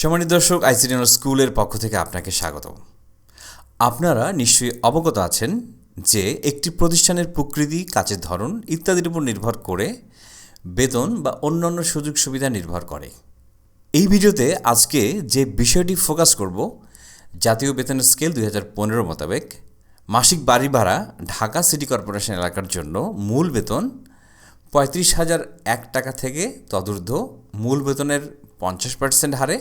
সম্মানিত দর্শক আইসিডিএন স্কুলের পক্ষ থেকে আপনাকে স্বাগত আপনারা নিশ্চয়ই অবগত আছেন যে একটি প্রতিষ্ঠানের প্রকৃতি, কাজের ধরন ইত্যাদির উপর নির্ভর করে বেতন বা অন্যান্য সুযোগ সুবিধা নির্ভর করে। এই ভিডিওতে আজকে যে বিষয়টি ফোকাস করব, জাতীয় বেতনের স্কেল দুই হাজার পনেরো মোতাবেক মাসিক বাড়ি ভাড়া ঢাকা সিটি কর্পোরেশন এলাকার জন্য মূল বেতন পঁয়ত্রিশ হাজার এক টাকা থেকে তদূর্ধ্ব মূল বেতনের পঞ্চাশ পার্সেন্ট হারে,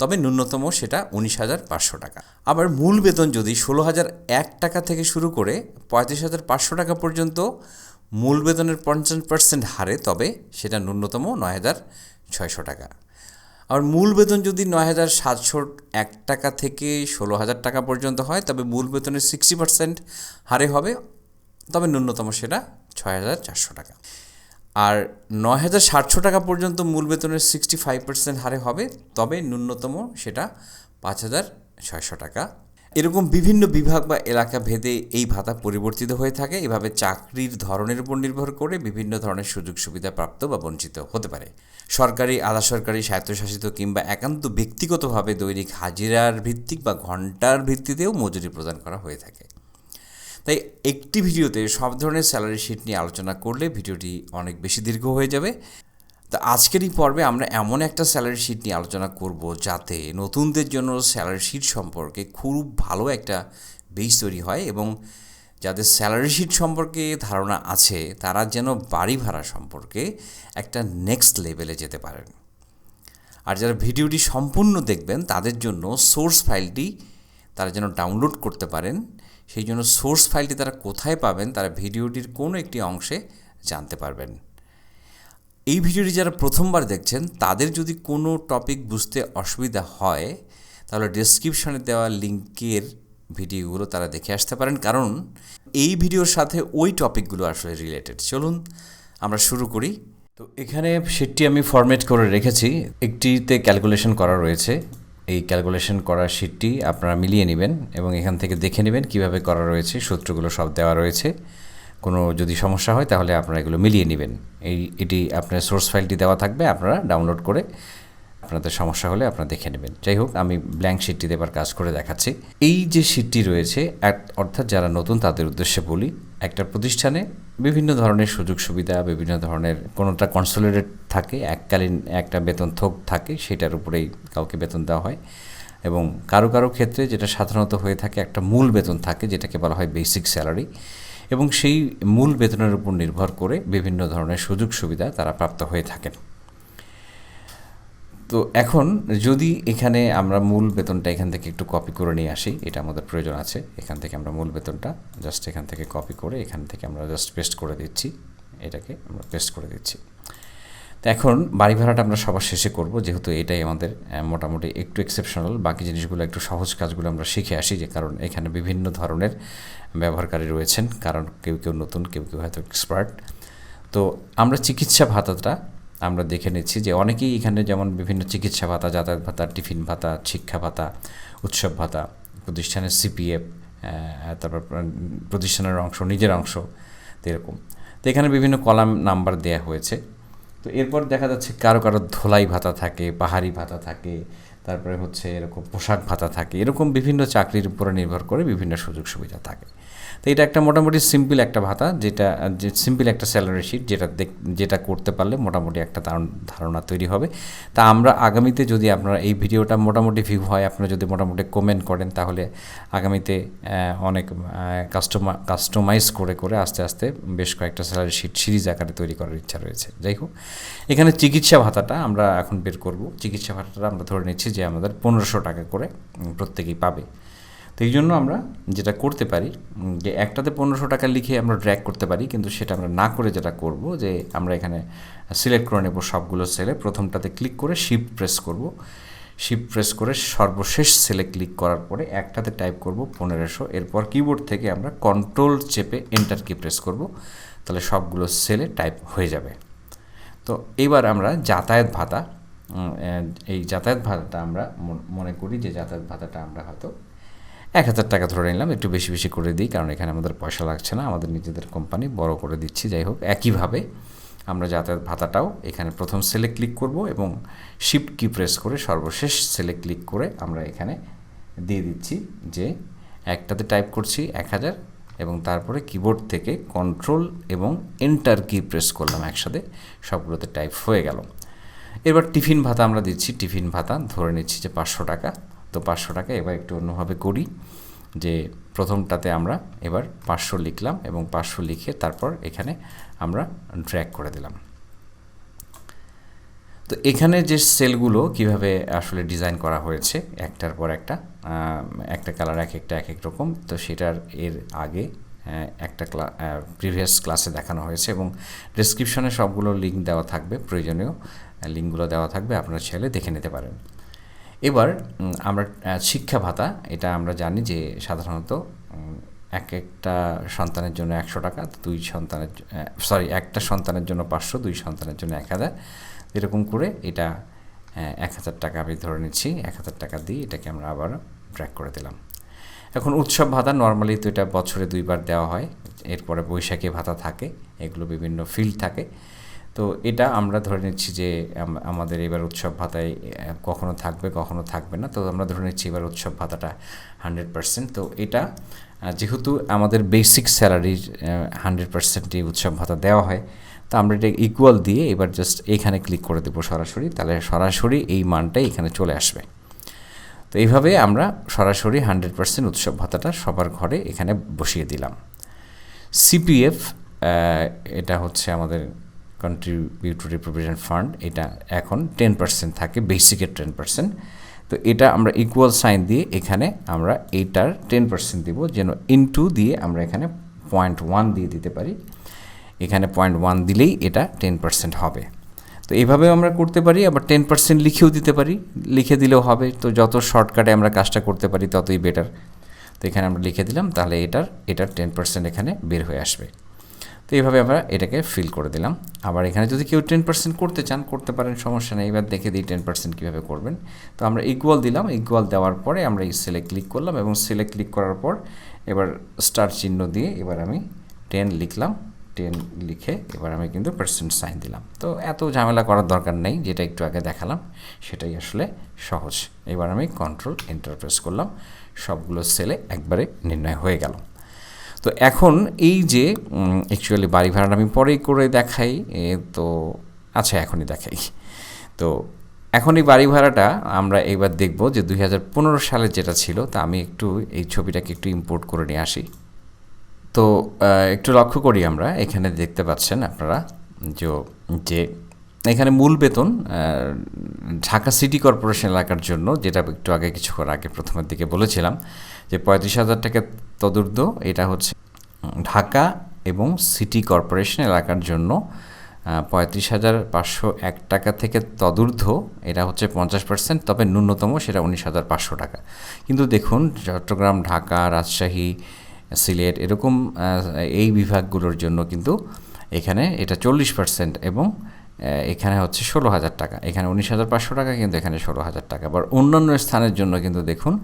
তবে ন্যূনতম সেটা উনিশ হাজার পাঁচশো টাকা। আবার মূল বেতন যদি ষোলো হাজার এক টাকা থেকে শুরু করে পঁয়ত্রিশ হাজার পাঁচশো টাকা পর্যন্ত মূল বেতনের পঞ্চাশ পার্সেন্ট হারে, তবে সেটা ন্যূনতম নয় হাজার ছয়শো টাকা। আর মূল বেতন যদি নয় হাজার সাতশো এক টাকা থেকে ষোলো হাজার টাকা পর্যন্ত হয়, তবে মূল বেতনের সিক্সটি পার্সেন্ট হারে হবে, তবে ন্যূনতম সেটা ছয় হাজার চারশো টাকা। আর নয় হাজার সাতশো টাকা পর্যন্ত মূল বেতনের সিক্সটি ফাইভ পার্সেন্ট হারে হবে, তবে ন্যূনতম সেটা পাঁচ হাজার ছয়শো টাকা। এরকম বিভিন্ন বিভাগ বা এলাকা ভেদে এই ভাতা পরিবর্তিত হয়ে থাকে। এভাবে চাকরির ধরনের উপর নির্ভর করে বিভিন্ন ধরনের সুযোগ সুবিধা প্রাপ্ত বা বঞ্চিত হতে পারে। সরকারি আধা সরকারি স্বায়ত্তশাসিত কিংবা একান্ত ব্যক্তিগতভাবে দৈনিক হাজিরার ভিত্তিক বা ঘণ্টার ভিত্তিতেও মজুরি প্রদান করা হয়ে থাকে। তাই একটি ভিডিওতে সব ধরনের স্যালারি শিট নিয়ে আলোচনা করলে ভিডিওটি অনেক বেশি দীর্ঘ হয়ে যাবে। তো আজকের এই পর্বে আমরা এমন একটা স্যালারি শিট নিয়ে আলোচনা করব যাতে নতুনদের জন্য স্যালারি শিট সম্পর্কে খুব ভালো একটা বেস তৈরি হয় এবং যাদের স্যালারি শিট সম্পর্কে ধারণা আছে, তারা যেন বাড়ি ভাড়া সম্পর্কে একটা নেক্সট লেভেলে যেতে পারেন। আর যারা ভিডিওটি সম্পূর্ণ দেখবেন, তাদের জন্য সোর্স ফাইলটি তারা যেন ডাউনলোড করতে পারেন। সেই জন্য সোর্স ফাইলটি তারা কোথায় পাবেন, তারা ভিডিওটির কোনো একটি অংশে জানতে পারবেন। এই ভিডিওটি যারা প্রথমবার দেখছেন, তাদের যদি কোনো টপিক বুঝতে অসুবিধা হয়, তাহলে ডেসক্রিপশনে দেওয়া লিঙ্কের ভিডিওগুলো তারা দেখে আসতে পারেন। কারণ এই ভিডিওর সাথে ওই টপিকগুলো আসলে রিলেটেড। চলুন, আমরা শুরু করি। তো এখানে শিটটি আমি ফরম্যাট করে রেখেছি। একটিতে ক্যালকুলেশন করা রয়েছে। এই ক্যালকুলেশন করার শিটটি আপনারা মিলিয়ে নেবেন এবং এখান থেকে দেখে নেবেন কীভাবে করা রয়েছে, সূত্রগুলো সব দেওয়া রয়েছে। কোনো যদি সমস্যা হয় তাহলে আপনারা এগুলো মিলিয়ে নেবেন। এই, এটি আপনার সোর্স ফাইলটি দেওয়া থাকবে, আপনারা ডাউনলোড করে আপনাদের সমস্যা হলে আপনারা দেখে নেবেন। যাই হোক, আমি ব্ল্যাঙ্ক শিটটি দেবার কাজ করে দেখাচ্ছি। এই যে শিটটি রয়েছে অর্থাৎ যারা নতুন তাদের উদ্দেশ্যে বলি একটা প্রতিষ্ঠানে বিভিন্ন ধরনের সুযোগ সুবিধা, বিভিন্ন ধরনের কোনোটা কনসোলিডেট থাকে, এককালীন একটা বেতন থোক থাকে, সেটার উপরেই কাউকে বেতন দেওয়া হয়। এবং কারও কারও ক্ষেত্রে যেটা সাধারণত হয়ে থাকে, একটা মূল বেতন থাকে, যেটাকে বলা হয় বেসিক স্যালারি এবং সেই মূল বেতনের উপর নির্ভর করে বিভিন্ন ধরনের সুযোগ সুবিধা তারা প্রাপ্ত হয়ে থাকেন। তো এখন যদি এখানে আমরা মূল বেতনটা এখান থেকে একটু কপি করে নিয়ে আসি, এটা আমাদের প্রয়োজন আছে, এখান থেকে আমরা মূল বেতনটা জাস্ট এখান থেকে কপি করে এখান থেকে আমরা জাস্ট পেস্ট করে দিচ্ছি, এটাকে আমরা পেস্ট করে দিচ্ছি। তো এখন বাড়ি ভাড়াটা আমরা সবার শেষে করব, যেহেতু এটাই আমাদের মোটামুটি একটু এক্সেপশনাল বাকি জিনিসগুলো একটু সহজ কাজগুলো আমরা শিখে আসি, যে কারণ এখানে বিভিন্ন ধরনের ব্যবহারকারী রয়েছেন, কারণ কেউ কেউ নতুন, কেউ কেউ হয়তো এক্সপার্ট তো আমরা চিকিৎসা ভাতাটা আমরা দেখে নিচ্ছি যে অনেকেই এখানে যেমন বিভিন্ন চিকিৎসা ভাতা, যাতায়াত ভাতা, টিফিন ভাতা, শিক্ষা ভাতা, উৎসব ভাতা, প্রতিষ্ঠানের সিপিএফ তারপর প্রতিষ্ঠানের অংশ, নিজের অংশ এরকম। তো এখানে বিভিন্ন কলাম নাম্বার দেয়া হয়েছে। তো এরপর দেখা যাচ্ছে কারও কারও ধোলাই ভাতা থাকে, পাহাড়ি ভাতা থাকে তারপরে হচ্ছে এরকম পোশাক ভাতা থাকে, এরকম বিভিন্ন চাকরির উপরে নির্ভর করে বিভিন্ন সুযোগ সুবিধা থাকে। তো এটা একটা মোটামুটি সিম্পল একটা ভাতা, যেটা, যে সিম্পল একটা স্যালারি শিট যেটা দেখ, যেটা করতে পারলে মোটামুটি একটা ধারণ- তৈরি হবে। তা আমরা আগামীতে যদি আপনারা এই ভিডিওটা মোটামুটি ভিউ হয়, আপনারা যদি মোটামুটি কমেন্ট করেন, তাহলে আগামীতে অনেক কাস্টমা কাস্টমাইজ করে করে আস্তে আস্তে বেশ কয়েকটা স্যালারি শিট সিরিজ আকারে তৈরি করার ইচ্ছা রয়েছে। যাই হোক, এখানে চিকিৎসা ভাতাটা আমরা এখন বের করব। চিকিৎসা ভাতাটা আমরা ধরে নিচ্ছি যে আমাদের পনেরোশো টাকা করে প্রত্যেকেই পাবে। তো এই জন্য আমরা যেটা করতে পারি যে একটাতে পনেরোশো টাকা লিখে আমরা ড্র্যাগ করতে পারি, কিন্তু সেটা আমরা না করে যেটা করব, যে আমরা এখানে সিলেক্ট করে নেব সবগুলো সেলে প্রথমটাতে ক্লিক করে শিফট প্রেস করব। শিফট প্রেস করে সর্বশেষ সেলে ক্লিক করার পরে একটাতে টাইপ করব পনেরোশো। এরপর কিবোর্ড থেকে আমরা কন্ট্রোল চেপে এন্টার কি প্রেস করব। তাহলে সবগুলো সেলে টাইপ হয়ে যাবে। তো এবার আমরা যাতায়াত ভাতা এই যাতায়াত ভাতাটা আমরা মন- করি যে যাতায়াত ভাতাটা আমরা হয়তো এক হাজার টাকা ধরে নিলাম, একটু বেশি বেশি করে দিই, কারণ এখানে আমাদের পয়সা লাগছে না, আমাদের নিজেদের কোম্পানি বড় করে দিচ্ছি, যাই হোক, একইভাবে আমরা যাতায়াত ভাতাটাও এখানে প্রথম সেলে ক্লিক করব এবং শিফট কি প্রেস করে সর্বশেষ সেলে ক্লিক করে আমরা এখানে দিয়ে দিচ্ছি যে একটাতে টাইপ করছি এক হাজার এবং তারপরে কিবোর্ড থেকে কন্ট্রোল এবং এন্টার কি প্রেস করলাম একসাথে, সবগুলোতে টাইপ হয়ে গেল। এবার টিফিন ভাতা আমরা দিচ্ছি, টিফিন ভাতা ধরে নিচ্ছি যে পাঁচশো টাকা। তো পাঁচশো টাকা এবার একটু অন্যভাবে করি যে প্রথমটাতে আমরা এবার পাঁচশো লিখলাম এবং পাঁচশো লিখে তারপর এখানে আমরা ড্র্যাগ করে দিলাম। তো এখানে যে সেলগুলো কীভাবে আসলে ডিজাইন করা হয়েছে, একটার পর একটা একটা কালার এক একটা, এক এক রকম, তো সেটার এর আগে একটা ক্লা প্রিভিয়াস ক্লাসে দেখানো হয়েছে এবং ডিসক্রিপশনে সবগুলো লিঙ্ক দেওয়া থাকবে, প্রয়োজনীয় লিঙ্কগুলো দেওয়া থাকবে, আপনারা চাইলে দেখে নিতে পারেন। এবার আমরা শিক্ষা ভাতা, এটা আমরা জানি যে সাধারণত এক একটা সন্তানের জন্য একশো টাকা, দুই সন্তানের সরি একটা সন্তানের জন্য পাঁচশো, দুই সন্তানের জন্য এক হাজার। এরকম করে এটা এক হাজার টাকা আমি ধরে নিচ্ছি, এক হাজার টাকা দিয়ে এটাকে আমরা আবার ট্র্যাক করে দিলাম। এখন উৎসব ভাতা নর্মালি তো এটা বছরে দুইবার দেওয়া হয়, এরপরে বৈশাখী ভাতা থাকে, এগুলো বিভিন্ন ফিল্ড থাকে। তো এটা আমরা ধরে নিচ্ছি যে আমাদের এবার উৎসব ভাতায় কখনো থাকবে কখনো থাকবে না। তো আমরা ধরে নিচ্ছি এবার উৎসব ভাতাটা হান্ড্রেড পার্সেন্ট তো এটা যেহেতু আমাদের বেসিক স্যালারির হান্ড্রেড পার্সেন্টই উৎসব ভাতা দেওয়া হয়, তো আমরা এটা ইকুয়াল দিয়ে এবার জাস্ট এখানে ক্লিক করে দেবো সরাসরি। তাহলে সরাসরি এই মানটাই এখানে চলে আসবে। তো এইভাবে আমরা সরাসরি হান্ড্রেড পার্সেন্ট উৎসব ভাতাটা সবার ঘরে এখানে বসিয়ে দিলাম। সিপিএফ এটা হচ্ছে আমাদের কন্ট্রিবিউটরি প্রভিশন ফান্ড এটা এখন টেন পার্সেন্ট থাকে বেসিকের টেন পার্সেন্ট তো এটা আমরা ইকুয়াল সাইন দিয়ে এখানে আমরা এইটার টেন পার্সেন্ট দিব, যেন ইনটু দিয়ে আমরা এখানে পয়েন্ট ওয়ান দিয়ে দিতে পারি। এখানে পয়েন্ট ওয়ান দিলেই এটা টেন পার্সেন্ট হবে। তো এইভাবেও আমরা করতে পারি, আবার টেন পার্সেন্ট লিখেও দিতে পারি, লিখে দিলেও হবে। তো যত শর্টকাটে আমরা কাজটা করতে পারি, ততই বেটার তো এখানে আমরা লিখে দিলাম, তাহলে এটার এটার টেন পার্সেন্ট এখানে বের হয়ে আসবে। তো এইভাবে আমরা এটাকে ফিল করে দিলাম। আবার এখানে যদি কেউ টেন পার্সেন্ট করতে চান, করতে পারেন, সমস্যা নেই। এবার দেখে দিই টেন পার্সেন্ট কীভাবে করবেন। তো আমরা ইকুয়াল দিলাম। ইকুয়াল দেওয়ার পরে আমরা এই সেলে ক্লিক করলাম এবং সেলে ক্লিক করার পর এবার স্টার চিহ্ন দিয়ে এবার আমি টেন লিখলাম। টেন লিখে এবার আমি কিন্তু পার্সেন্ট সাইন দিলাম। তো এত ঝামেলা করার দরকার নেই, যেটা একটু আগে দেখালাম, সেটাই আসলে সহজ। এবার আমি কন্ট্রোল ইন্টারপ্রেস করলাম। সবগুলো সেলে একবারে নির্ণয় হয়ে গেল। তো এখন এই যে অ্যাকচুয়ালি বাড়ি ভাড়াটা আমি পরেই করে দেখাই তো আচ্ছা এখনই দেখাই। তো এখন এই বাড়ি ভাড়াটা আমরা এবার দেখব যে দুই হাজার পনেরো সালে যেটা ছিল, তা আমি একটু এই ছবিটাকে একটু ইম্পোর্ট করে নিয়ে আসি। তো একটু লক্ষ্য করি আমরা, এখানে দেখতে পাচ্ছেন আপনারা, যে এখানে মূল বেতন ঢাকা সিটি কর্পোরেশন এলাকার জন্য, যেটা একটু আগে কিছুক্ষণ আগে প্রথমের দিকে বলেছিলাম যে পঁয়ত্রিশ হাজার টাকা তদুর্ধ এটা হচ্ছে ঢাকা এবং সিটি কর্পোরেশন এলাকার জন্য পঁয়ত্রিশ হাজার পাঁচশো এক টাকা থেকে তদূর্ধ্ব এটা হচ্ছে পঞ্চাশ পার্সেন্ট, তবে ন্যূনতম সেটা উনিশ হাজার পাঁচশো টাকা। কিন্তু দেখুন, চট্টগ্রাম, ঢাকা, রাজশাহী, সিলেট এরকম এই বিভাগগুলোর জন্য কিন্তু এখানে এটা চল্লিশ পার্সেন্ট এবং এখানে হচ্ছে ষোলো হাজার টাকা। এখানে উনিশ হাজার পাঁচশো টাকা, কিন্তু এখানে ষোলো হাজার টাকা। বা অন্যান্য স্থানের জন্য কিন্তু দেখুন,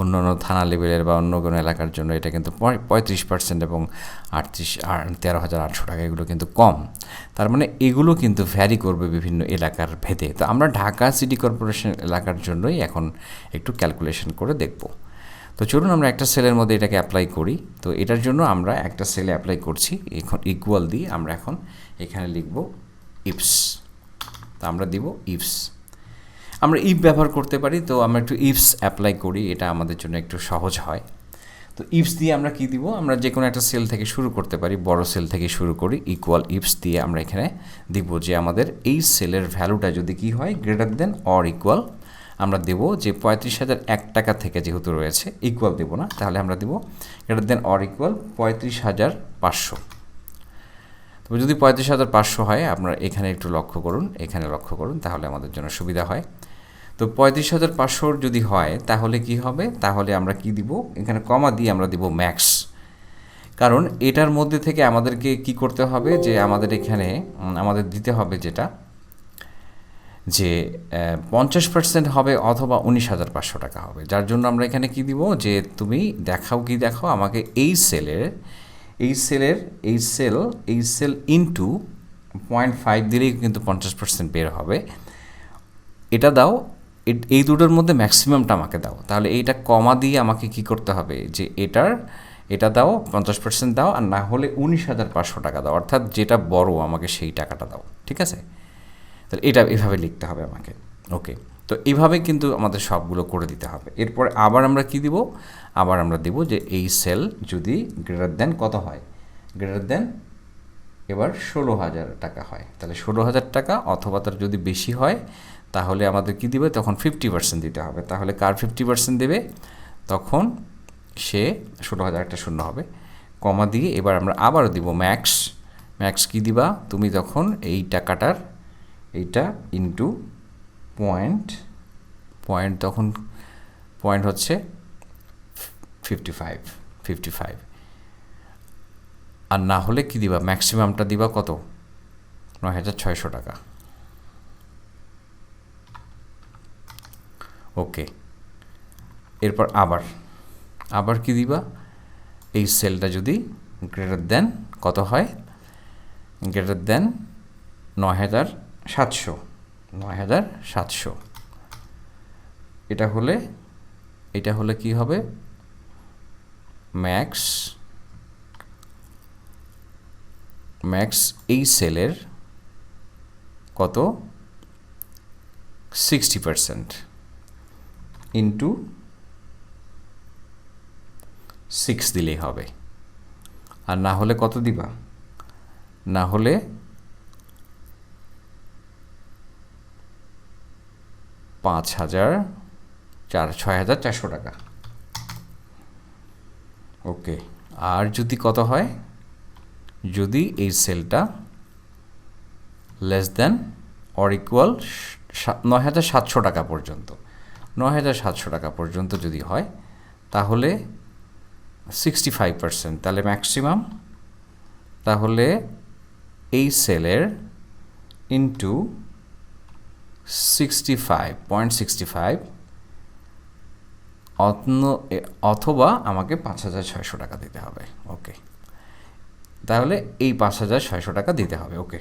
অন্যান্য থানা লেভেলের বা অন্য কোনো এলাকার জন্য এটা কিন্তু পঁয়ত্রিশ পার্সেন্ট এবং আটত্রিশ তেরো হাজার আটশো টাকা, এগুলো কিন্তু কম। তার মানে এগুলো কিন্তু ভ্যারি করবে বিভিন্ন এলাকার ভেদে। তো আমরা ঢাকা সিটি কর্পোরেশন এলাকার জন্যই এখন একটু ক্যালকুলেশন করে দেখব। তো চলুন আমরা একটা সেলের মধ্যে এটাকে অ্যাপ্লাই করি। তো এটার জন্য আমরা একটা সেলে অ্যাপ্লাই করছি, এখন ইকুয়াল দিয়ে আমরা এখন এখানে লিখব ইপস তো আমরা দিব ইপস আমরা ইফ ব্যবহার করতে পারি, তো আমরা একটু ইপস অ্যাপ্লাই করি, এটা আমাদের জন্য একটু সহজ হয়। তো ইপস দিয়ে আমরা কি দিব? আমরা যে কোনো একটা সেল থেকে শুরু করতে পারি, বড় সেল থেকে শুরু করি ইকুয়াল ইপস দিয়ে আমরা এখানে দিব যে আমাদের এই সেলের ভ্যালুটা যদি কি হয় গ্রেটার দেন অর ইকুয়াল আমরা দেব যে পঁয়ত্রিশ হাজার এক টাকা থেকে যেহেতু রয়েছে ইকুয়াল দেব না, তাহলে আমরা দেব গ্রেটার দেন অর ইকুয়াল পঁয়ত্রিশ হাজার পাঁচশো। তবে যদি পঁয়ত্রিশ হাজার পাঁচশো হয়, আপনারা এখানে একটু লক্ষ্য করুন, এখানে লক্ষ্য করুন, তাহলে আমাদের জন্য সুবিধা হয়। তো পঁয়ত্রিশ হাজার পাঁচশোর যদি হয়, তাহলে কি হবে? তাহলে আমরা কি দিব? এখানে কমা দিয়ে আমরা দিব ম্যাক্স। কারণ এটার মধ্যে থেকে আমাদেরকে কি করতে হবে? যে আমাদের এখানে আমাদের দিতে হবে যেটা, যে পঞ্চাশ পার্সেন্ট হবে অথবা উনিশ হাজার পাঁচশো টাকা হবে। যার জন্য আমরা এখানে কি দিব? যে, তুমি দেখাও কি দেখাও, আমাকে এই সেলের এই সেলের, এই সেল এই সেল ইনটু পয়েন্ট ফাইভ দিলেই কিন্তু পঞ্চাশ পার্সেন্ট বের হবে। এটা দাও এই দুটোর মধ্যে ম্যাক্সিমামটা আমাকে দাও। তাহলে এইটা কমা দিয়ে আমাকে কি করতে হবে? যে এটার, এটা দাও, পঞ্চাশ পার্সেন্ট দাও, আর না হলে উনিশ হাজার পাঁচশো টাকা দাও। অর্থাৎ যেটা বড় আমাকে সেই টাকাটা দাও। ঠিক আছে? তাহলে এটা এভাবে লিখতে হবে আমাকে। ওকে তো এইভাবে কিন্তু আমাদের সবগুলো করে দিতে হবে। এরপর আবার আমরা কি দিব? আবার আমরা দিব যে এই সেল যদি গ্রেটার দেন কত হয়? গ্রেটার দেন এবার ষোলো হাজার টাকা হয়। তাহলে ষোলো হাজার টাকা অথবা তার যদি বেশি হয়, তাহলে আমাদের কি দিবে? তখন ফিফটি পার্সেন্ট দিতে হবে। তাহলে কার ফিফটি পার্সেন্ট দেবে? তখন সে ষোলো হাজার একটা শূন্য হবে। কমা দিয়ে এবার আমরা আবারও দিব ম্যাক্স ম্যাক্স কি দিবা? তুমি তখন এই টাকাটার এইটা ইন্টু পয়েন্ট পয়েন্ট তখন পয়েন্ট হচ্ছে ফিফটি ফাইভ ফিফটি ফাইভ আর না হলে কি দিবা? ম্যাক্সিমামটা দিবা কত? নয় হাজার ছয়শো টাকা। ওকে। এরপর আবার আবার কি দিবা? এই সেলটা যদি গ্রেটার দেন কত হয়? গ্রেটার দেন নয় হাজার সাতশো। নয় হাজার সাতশো। এটা হলে এটা হলে কি হবে? ম্যাক্স ম্যাক্স এই সেলের কত? সিক্সটি পারসেন্ট ইন্টু সিক্স দিলেই হবে। আর না হলে কত দিবা? না হলে পাঁচ হাজার চার, ছয় হাজার চারশো টাকা। ওকে, আর যদি কত হয়? যদি এই সেলটা লেস দেন অর ইকুয়াল নয় হাজার সাতশো টাকা পর্যন্ত, নয় হাজার সাতশো টাকা পর্যন্ত যদি হয়, তাহলে সিক্সটি ফাইভ পার্সেন্ট তাহলে ম্যাক্সিমাম তাহলে এই সেলের into sixty five point sixty five অথবা আমাকে পাঁচ হাজার ছয়শো টাকা দিতে হবে ওকে তাহলে এই পাঁচ হাজার ছয়শো টাকা দিতে হবে ওকে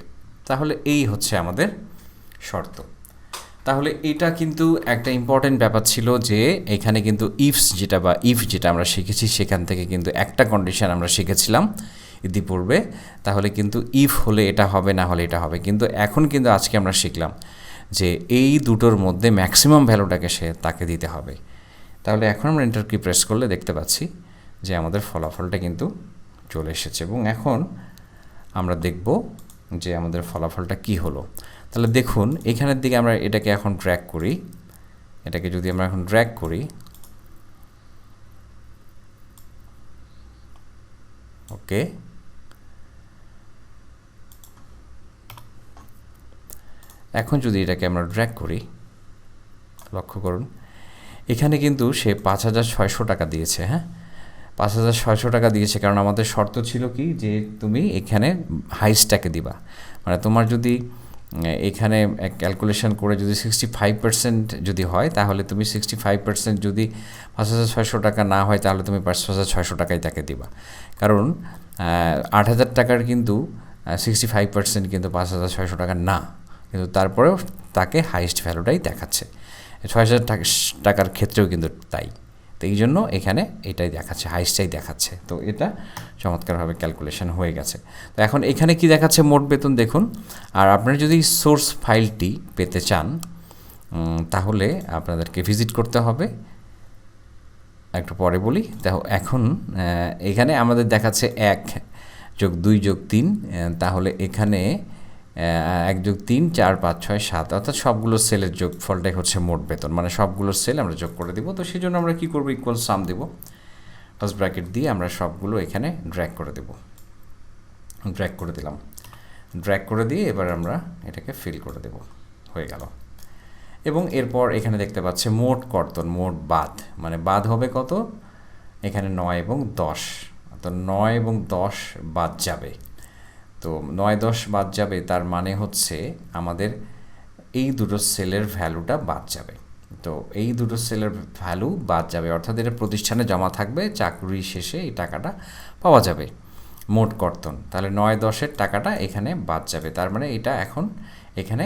তাহলে এই হচ্ছে আমাদের শর্ত। তাহলে এটা কিন্তু একটা ইম্পর্টেন্ট ব্যাপার ছিল যে এখানে কিন্তু ইফস যেটা বা ইফ যেটা আমরা শিখেছি, সেখান থেকে কিন্তু একটা কন্ডিশন আমরা শিখেছিলাম ইতিপূর্বে। তাহলে কিন্তু ইফ হলে এটা হবে, না হলে এটা হবে। কিন্তু এখন কিন্তু আজকে আমরা শিখলাম যে এই দুটোর মধ্যে ম্যাক্সিমাম ভ্যালুটাকে সে তাকে দিতে হবে। তাহলে এখন আমরা এন্টার কি প্রেস করলে দেখতে পাচ্ছি যে আমাদের ফলাফলটা কিন্তু চলে এসেছে এবং এখন আমরা দেখব যে আমাদের ফলাফলটা কি হলো। তাহলে দেখুন, এখানের দিকে আমরা এটাকে এখন ড্র্যাক করি। এটাকে যদি আমরা এখন ড্র্যাক করি ওকে এখন যদি এটাকে আমরা ড্র্যাক করি, লক্ষ্য করুন, এখানে কিন্তু সে পাঁচ হাজার ছয়শো টাকা দিয়েছে হ্যাঁ? পাঁচ হাজার ছয়শো টাকা দিয়েছে কারণ আমাদের শর্ত ছিল কি? যে তুমি এখানে হাইস্টটাকে দিবা। মানে তোমার যদি এখানে ক্যালকুলেশন করে যদি সিক্সটি ফাইভ পার্সেন্ট যদি হয়, তাহলে তুমি সিক্সটি ফাইভ পার্সেন্ট যদি পাঁচ হাজার ছয়শো টাকা না হয়, তাহলে তুমি পাঁচ হাজার ছয়শো টাকাই তাকে দিবা। কারণ আট হাজার টাকার কিন্তু সিক্সটি ফাইভ পার্সেন্ট কিন্তু পাঁচ হাজার ছয়শো টাকা না। কিন্তু তারপরেও তাকে হাইস্ট ভ্যালুটাই দেখাচ্ছে। ছয় হাজার টাকার ক্ষেত্রেও কিন্তু তাই। তো এই জন্য এখানে এটাই দেখাচ্ছে হাইস্টটাই দেখাচ্ছে। তো এটা চমৎকারভাবে ক্যালকুলেশন হয়ে গেছে। তো এখন এখানে কি দেখাচ্ছে মোট বেতন দেখুন। আর আপনারা যদি সোর্স ফাইলটি পেতে চান তাহলে আপনাদেরকে ভিজিট করতে হবে। একটু পরে বলি। দেখো, এখন এখানে আমাদের দেখাচ্ছে এক যোগ দুই যোগ তিন তাহলে এখানে এক যোগ তিন, চার, পাঁচ, ছয়, সাত, অর্থাৎ সবগুলো সেলের যোগ ফলটাই হচ্ছে মোট বেতন। মানে সবগুলো সেল আমরা যোগ করে দিব। তো সেই জন্য আমরা কী করব? ইকুয়াল সাম দেব। ফার্স্ট ব্র্যাকেট দিয়ে আমরা সবগুলো এখানে ড্র্যাক করে দেব। ড্র্যাক করে দিলাম। ড্র্যাক করে দিয়ে এবার আমরা এটাকে ফিল করে দেব। হয়ে গেল। এবং এরপর এখানে দেখতে পাচ্ছে মোট কর্তন, মোট বাদ। মানে বাদ হবে কত? এখানে নয় এবং দশ। তো নয় এবং দশ বাদ যাবে। তো নয় দশ বাদ যাবে, তার মানে হচ্ছে আমাদের এই দুটো সেলের ভ্যালুটা বাদ যাবে। তো এই দুটো সেলের ভ্যালু বাদ যাবে, অর্থাৎ এটা প্রতিষ্ঠানে জমা থাকবে, চাকরি শেষে এই টাকাটা পাওয়া যাবে মোট কর্তন। তাহলে নয় দশের টাকাটা এখানে বাদ যাবে, তার মানে এটা এখন এখানে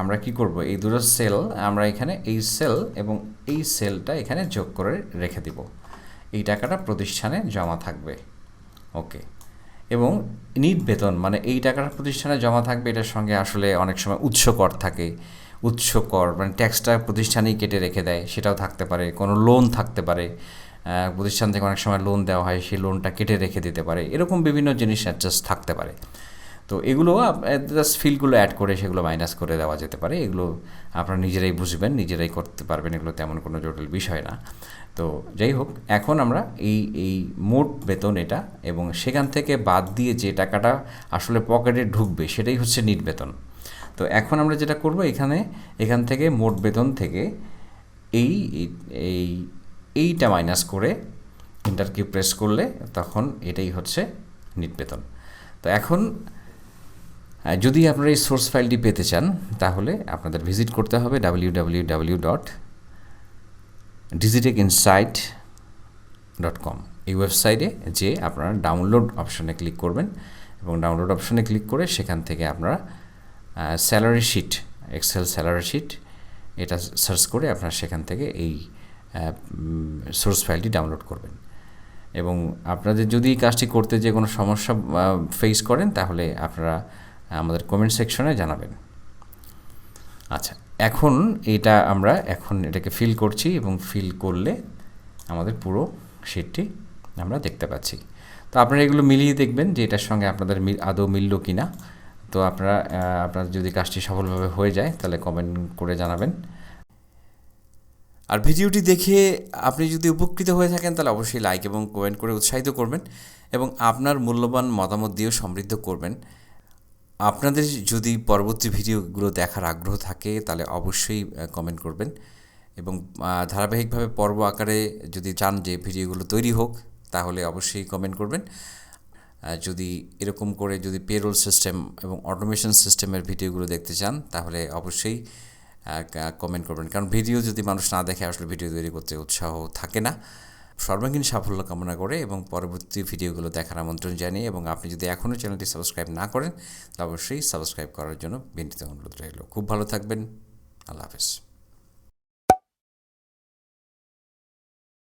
আমরা কি করব? এই দুটো সেল আমরা এখানে এই সেল এবং এই সেলটা এখানে যোগ করে রেখে দিব। এই টাকাটা প্রতিষ্ঠানে জমা থাকবে। ওকে। এবং নিট বেতন মানে এই টাকাটা প্রতিষ্ঠানে জমা থাকবে, এটার সঙ্গে আসলে অনেক সময় উৎস কর থাকে। উৎস কর মানে ট্যাক্সটা প্রতিষ্ঠানেই কেটে রেখে দেয়, সেটাও থাকতে পারে, কোনো লোন থাকতে পারে। প্রতিষ্ঠান থেকে অনেক সময় লোন দেওয়া হয়, সেই লোনটা কেটে রেখে দিতে পারে, এরকম বিভিন্ন জিনিস অ্যাডজাস্ট থাকতে পারে। তো এগুলো জাস্ট ফিলগুলো অ্যাড করে সেগুলো মাইনাস করে দেওয়া যেতে পারে, এগুলো আপনারা নিজেরাই বুঝবেন, নিজেরাই করতে পারবেন এগুলো তেমন কোনো জটিল বিষয় না। তো যাই হোক, এখন আমরা এই এই মোট বেতন এটা এবং সেখান থেকে বাদ দিয়ে যে টাকাটা আসলে পকেটে ঢুকবে সেটাই হচ্ছে নিট বেতন। তো এখন আমরা যেটা করব এখানে, এখান থেকে মোট বেতন থেকে এই এই এইটা মাইনাস করে ইন্টার কি প্রেস করলে তখন এটাই হচ্ছে নিট বেতন। তো এখন যদি আপনারা এই সোর্স ফাইলটি পেতে চান, তাহলে আপনাদের ভিজিট করতে হবে W W W dot Digitech insight dot com এই ওয়েবসাইটে যে আপনারা ডাউনলোড অপশনে ক্লিক করবেন এবং ডাউনলোড অপশনে ক্লিক করে সেখান থেকে আপনারা salary sheet Excel salary sheet এটা সার্চ করে আপনারা সেখান থেকে এই সোর্স ফাইলটি ডাউনলোড করবেন। এবং আপনাদের যদি এই কাজটি করতে যে কোনো সমস্যা ফেস করেন তাহলে আপনারা আমাদের কমেন্ট সেকশনে জানাবেন। আচ্ছা এখন এটা আমরা এখন এটাকে ফিল করছি এবং ফিল করলে আমাদের পুরো শিটটি আমরা দেখতে পাচ্ছি। তো আপনারা এগুলো মিলিয়ে দেখবেন যে এটার সঙ্গে আপনাদের আদৌ মিলল কি না তো আপনারা আপনার যদি কাজটি সফলভাবে হয়ে যায়, তাহলে কমেন্ট করে জানাবেন। আর ভিডিওটি দেখে আপনি যদি উপকৃত হয়ে থাকেন, তাহলে অবশ্যই লাইক এবং কমেন্ট করে উৎসাহিত করবেন এবং আপনার মূল্যবান মতামত দিয়েও সমৃদ্ধ করবেন। আপনাদের যদি পরবর্তী ভিডিওগুলো দেখার আগ্রহ থাকে, তাহলে অবশ্যই কমেন্ট করবেন। এবং ধারাবাহিকভাবে পর্ব আকারে যদি চান যে ভিডিওগুলো তৈরি হোক, তাহলে অবশ্যই কমেন্ট করবেন। যদি এরকম করে যদি পেরোল সিস্টেম এবং অটোমেশন সিস্টেমের ভিডিওগুলো দেখতে চান, তাহলে অবশ্যই কমেন্ট করবেন। কারণ ভিডিও যদি মানুষ না দেখে, আসলে ভিডিও তৈরি করতে উৎসাহ থাকে না। সর্বাঙ্গীন সাফল্য কামনা করে এবং পরবর্তী ভিডিওগুলো দেখার আমন্ত্রণ জানিয়ে এবং আপনি যদি এখনও চ্যানেলটি সাবস্ক্রাইব না করেন অবশ্যই সাবস্ক্রাইব করার জন্য বিনীত অনুরোধ রইল। খুব ভালো থাকবেন। আল্লাহ হাফেজ।